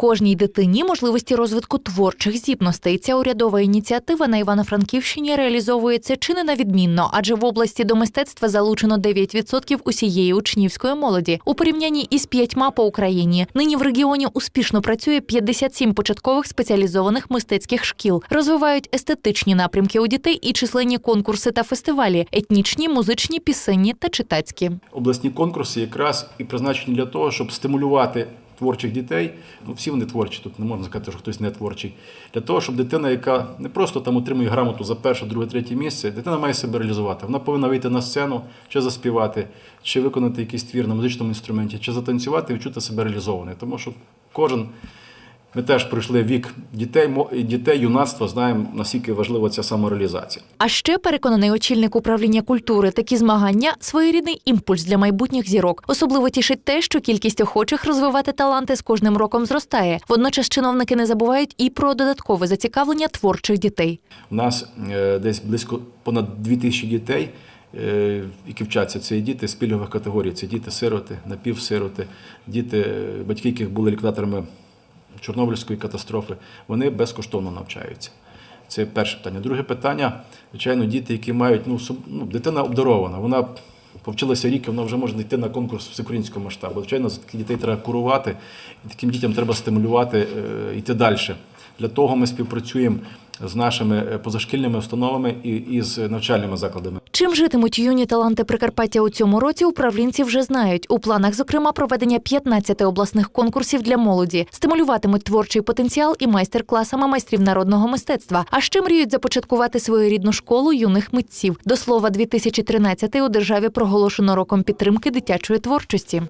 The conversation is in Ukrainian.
кожній дитині можливості розвитку творчих здібностей. Ця урядова ініціатива на Івано-Франківщині реалізовується чи не на відмінно, адже в області до мистецтва залучено 9% усієї учнівської молоді у порівнянні із п'ятьма по Україні. Нині в регіоні успішно працює 57 початкових спеціалізованих мистецьких шкіл, розвивають естетичні напрямки у дітей і численні конкурси та фестивалі, етнічні, музичні, пісенні та читацькі. Обласні конкурси якраз і призначені для того, щоб стимулювати творчих дітей. Ну, всі вони творчі, тут не можна сказати, що хтось не творчий. Для того, щоб дитина, яка не просто там отримує грамоту за перше, друге, третє місце, дитина має себе реалізувати. Вона повинна вийти на сцену, чи заспівати, чи виконати якийсь твір на музичному інструменті, чи затанцювати і відчути себе реалізованою. Тому що кожен. Ми теж пройшли вік дітей, дітей, юнацтва, знаємо, наскільки важлива ця самореалізація. А ще переконаний очільник управління культури, такі змагання своєрідний імпульс для майбутніх зірок. Особливо тішить те, що кількість охочих розвивати таланти з кожним роком зростає. Водночас чиновники не забувають і про додаткове зацікавлення творчих дітей. У нас е, десь близько понад 2 тисячі дітей, е, які вчаться. Це і діти з пільгових категорій, це діти-сироти, напівсироти, діти, е, батьки, яких були ліквідаторами Чорнобильської катастрофи. Вони безкоштовно навчаються. Це перше питання. Друге питання, звичайно, діти, які мають ну, ну, дитина обдарована. Вона повчилася рік, вона вже може йти на конкурс всеукраїнського масштабу. Звичайно, за таких дітей треба курувати, і таким дітям треба стимулювати е, йти далі. Для того ми співпрацюємо з нашими е, позашкільними установами і, і з навчальними закладами. Чим житимуть юні таланти Прикарпаття у цьому році, управлінці вже знають. У планах, зокрема, проведення 15 обласних конкурсів для молоді, стимулюватимуть творчий потенціал і майстер-класами майстрів народного мистецтва. А ще мріють започаткувати свою рідну школу юних митців. До слова, 2013 у державі проголошено роком підтримки дитячої творчості.